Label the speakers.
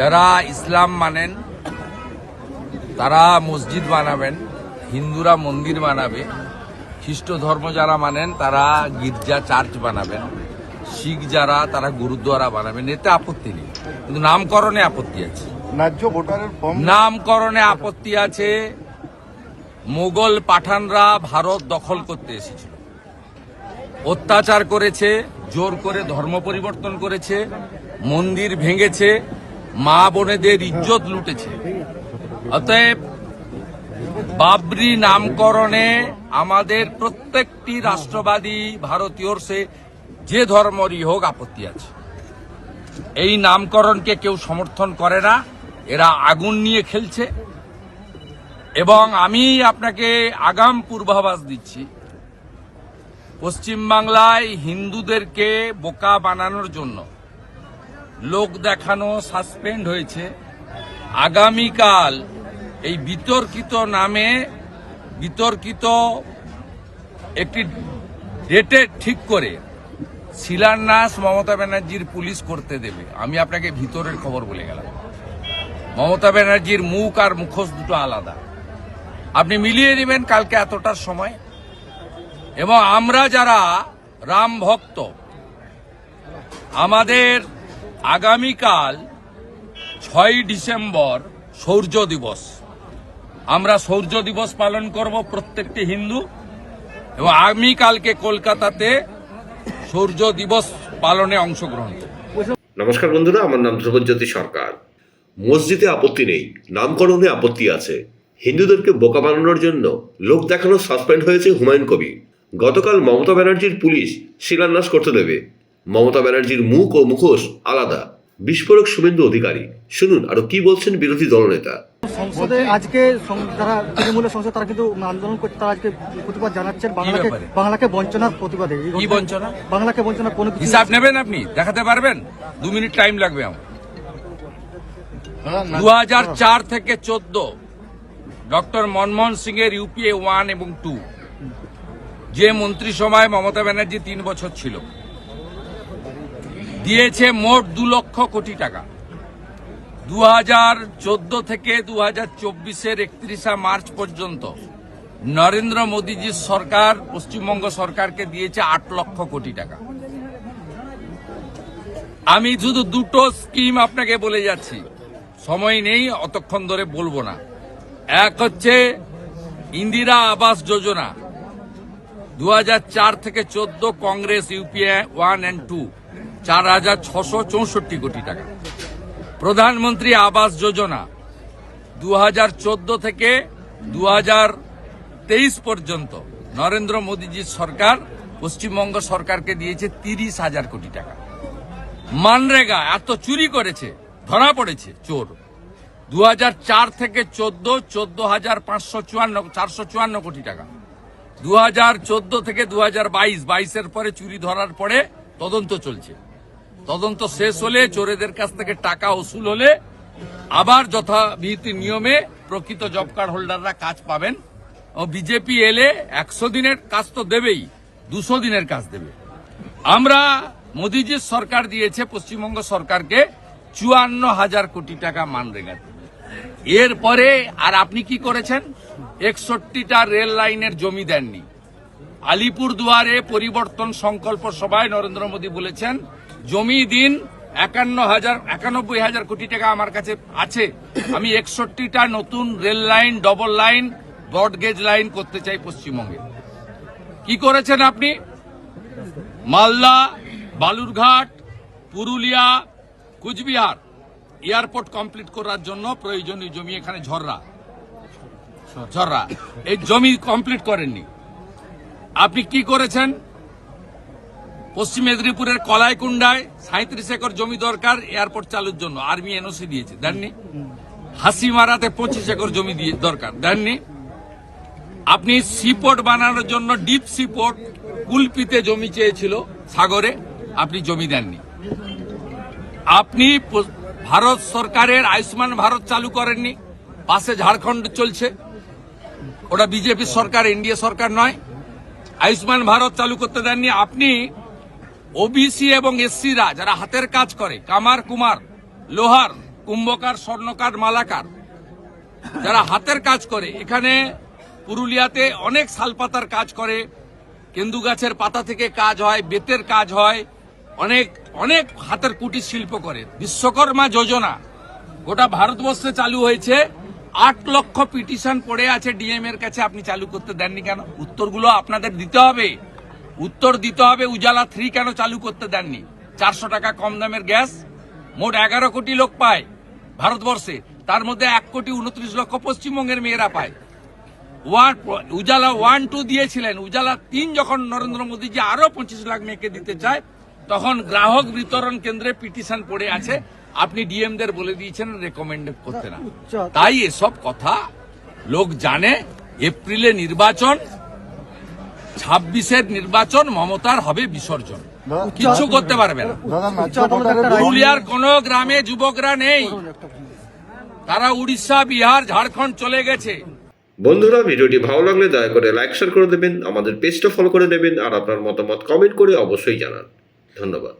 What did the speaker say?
Speaker 1: যারা ইসলাম মানেন তারা মসজিদ বানাবেন হিন্দুরা মন্দির বানাবে খ্রিস্ট ধর্ম যারা মানেন তারা গির্জা চার্চ বানাবেন শিখ যারা তারা গুরুদ্বারা বানাবেন এতে আপত্তি নেই। কিন্তু নামকরণে আপত্তি আছে।
Speaker 2: ন্যায্য ভোটারের
Speaker 1: নামকরণে আপত্তি আছে। মোগল পাঠানরা ভারত দখল করতে এসেছিল। অত্যাচার করেছে জোর করে ধর্ম পরিবর্তন করেছে মন্দির ভেঙেছে মা বোনেদের ইজ্জত লুটেছে। অতএব বাবরি নামকরণে আমাদের প্রত্যেকটি রাষ্ট্রবাদী ভারতীয়র সে যে ধর্মরই হোক আপত্তি আছে। এই নামকরণকে কেউ সমর্থন করে না, এরা আগুন নিয়ে খেলছে। এবং আমি আপনাকে আগাম পূর্বাভাস দিচ্ছি, পশ্চিমবাংলায় হিন্দুদেরকে বোকা বানানোর জন্য লোক দেখানো সাসপেন্ড হয়েছে। আগামীকাল এই বিতর্কিত নামে বিতর্কিত একটি ডেটে ঠিক করে শিলান্যাস মমতা ব্যানার্জির পুলিশ করতে দেবে। আমি আপনাকে ভিতরের খবর বলে গেলাম। মমতা ব্যানার্জির মুখ আর মুখোশ দুটো আলাদা। আপনি মিলিয়ে নেবেন কালকে এতটার সময়। এবং আমরা যারা রাম ভক্ত, আমাদের আগামীকাল ছয় ডিসেম্বর সৌর্য দিবস। আমরা সৌর্য দিবস পালন করব প্রত্যেকটি হিন্দু এবং আগামীকালকে কলকাতাতে সূর্য দিবস পালনে অংশগ্রহণ
Speaker 3: নমস্কার বন্ধুরা, আমার নাম ধ্রুবজ্যোতি সরকার। মসজিদে আপত্তি নেই, নামকরণে আপত্তি আছে। হিন্দুদেরকে বোকা বানানোর জন্য লোক দেখানো সাসপেন্ড হয়েছে হুমায়ুন কবির। গতকাল মমতা ব্যানার্জির পুলিশ শিলান্যাস করতে দেবে। মমতা ব্যানার্জির মুখ ও মুখোশ আলাদা। বিস্ফোরক শুভেন্দু অধিকারী। শুনুন আরও কি বলছেন বিরোধী দলনেতা?
Speaker 4: সংসদে আজকে যারা তৃণমূলের সংসদ তারা কিন্তু আন্দোলন করতে তারা আজকে প্রতিবাদ জানাচ্ছেন। বাংলাকে বাংলাকে বঞ্চনার প্রতিবাদে।
Speaker 1: কি বঞ্চনা?
Speaker 4: বাংলাকে কোনো কিছু
Speaker 1: হিসাব নেবেন আপনি? দেখাতে পারবেন? দু মিনিট টাইম লাগবে আমার। দু চার থেকে চোদ্দ ডক্টর মনমোহন সিং এর ইউপিএ ওয়ান এবং টু। যে মন্ত্রিসভায় মমতা ব্যানার্জি তিন বছর ছিল। দিয়েছে মোট দু লক্ষ কোটি টাকা। দু হাজার চোদ্দ থেকে দু হাজার চব্বিশের একত্রিশা মার্চ পর্যন্ত নরেন্দ্র মোদীজির সরকার, পশ্চিমবঙ্গ সরকারকে দিয়েছে আট লক্ষ কোটি টাকা। আমি শুধু দুটো স্কিম আপনাকে বলে যাচ্ছি। সময় নেই, অতক্ষণ ধরে বলব না। এক হচ্ছে ইন্দিরা আবাস যোজনা। দু হাজার চার থেকে চোদ্দ Congress, UPA one and two. চার হাজার ছশো চৌষট্টি কোটি টাকা। প্রধানমন্ত্রী আবাস যোজনা দু হাজার চোদ্দ থেকে দু তেইশ পর্যন্ত নরেন্দ্র মোদীজির সরকার পশ্চিমবঙ্গ সরকারকে দিয়েছে তিরিশ হাজার কোটি টাকা। মানরেগা এত চুরি করেছে, ধরা পড়েছে চোর। দু হাজার চার থেকে চোদ্দ চোদ্দ হাজার পাঁচশো চুয়ান্ন, চারশো চুয়ান্ন কোটি টাকা। দু থেকে দু হাজার বাইশ, বাইশের পরে চুরি ধরার পরে তদন্ত চলছে। তদন্ত শেষ হলে চোরেদের কাছ থেকে টাকা উসুল হলে আবার যথাবিহিত নিয়মে প্রকৃত জব কার্ড হোল্ডাররা কাজ পাবেন ও বিজেপি এলে একশো দিনের কাজ তো দেবেই, দুশো দিনের কাজ দেবে। আমরা মোদীজির সরকার দিয়েছে, পশ্চিমবঙ্গ সরকারকে চুয়ান্ন হাজার কোটি টাকা মান মানরেগাতে এরপরে আর আপনি কি করেছেন? একষট্টিটা রেল লাইনের জমি দেননি। আলিপুর দুয়ারে পরিবর্তন সংকল্প সভায় নরেন্দ্র মোদী বলেছেন জমি দিন একান্ন হাজার, একানব্বই হাজার কোটি টাকা আমার কাছে আছে। আমি একষট্টিটা নতুন rail line, double line broad gauge line করতে চাই পশ্চিমবঙ্গে। কি করেছেন আপনি? মালদা, বালুরঘাট, পুরুলিয়া, কুচবিহার এয়ারপোর্ট কমপ্লিট করার জন্য প্রয়োজনীয় জমি এখানে ঝররা। ঝররা। এই জমি কমপ্লিট করেননি। আপনি কি করেছেন? পশ্চিম মেদিনীপুরের কলাইকুণ্ডায় সাঁত্রিশ একর জমি দরকার এয়ারপোর্ট চালুর জন্য। আর্মি এনওসি দিয়েছে। দেননি? হাসিমারাতে পঁচিশ একর জমি দিয়ে দরকার। দেননি? আপনি সিপোর্ট বানানোর জন্য ডিপ সিপোর্ট কুলপিতে জমি চেয়েছিল সাগরে। আপনি জমি দেননি। আপনি ভারত সরকারের আয়ুষ্মান ভারত চালু করেননি। পাশে ঝাড়খণ্ড চলছে। ওটা বিজেপি সরকার, এনডিএ সরকার নয়। আয়ুষ্মান ভারত চালু করতে দেননি। আপনি ওবিসি এবং এসসিরা যারা হাতের কাজ করে, কামার, কুমার, লোহার, কুম্ভকার, স্বর্ণকার, মালাকার, যারা হাতের কাজ করে, এখানে পুরুলিয়াতে অনেক শালপাতার কাজ করে, কেন্দু গাছের পাতা থেকে কাজ হয়, বেতের কাজ হয়, অনেক অনেক হাতের কুটির শিল্প করে। বিশ্বকর্মা যোজনা, গোটা ভারতবর্ষে চালু হয়েছে। আট লক্ষ পিটিশন পড়ে আছে ডিএম এর কাছে আপনি চালু করতে দেননি কেন? উত্তরগুলো আপনাদের দিতে হবে। উত্তর দিতে হবে উজালা থ্রি কেন চালু করতে দেননি? চারশো টাকা কম দামের গ্যাস মোট এগারো কোটি লোক পায় ভারতবর্ষে। তার মধ্যে এক কোটি উনত্রিশ লক্ষ পশ্চিমবঙ্গের মেয়েরা পায়। ওয়ান উজালা ওয়ান টু দিয়েছিলেন। উজালা তিন যখন নরেন্দ্র মোদীজি আরও পঁচিশ লাখ মেয়েকে দিতে চায় তখন গ্রাহক বিতরণ কেন্দ্রে পিটিশন পড়ে আছে। আপনি ডিএমদের বলে দিয়েছেন রেকমেন্ড করতে না। তাই এসব কথা লোক জানে। এপ্রিলে নির্বাচন ছাব্বিশের নির্বাচন মমতার হবে বিসর্জন। কিচ্ছু করতে পারবে না। পুরুলিয়ার কোন গ্রামে যুবকরা নেই। তারা উড়িষ্যা বিহার ঝাড়খণ্ড চলে গেছে।
Speaker 3: বন্ধুরা ভিডিওটি ভালো লাগলে দয়া করে লাইক শেয়ার করে দেবেন। আমাদের পেজটা ফলো করে নেবেন। আর আপনার মতামত কমেন্ট করে অবশ্যই জানান। ধন্যবাদ।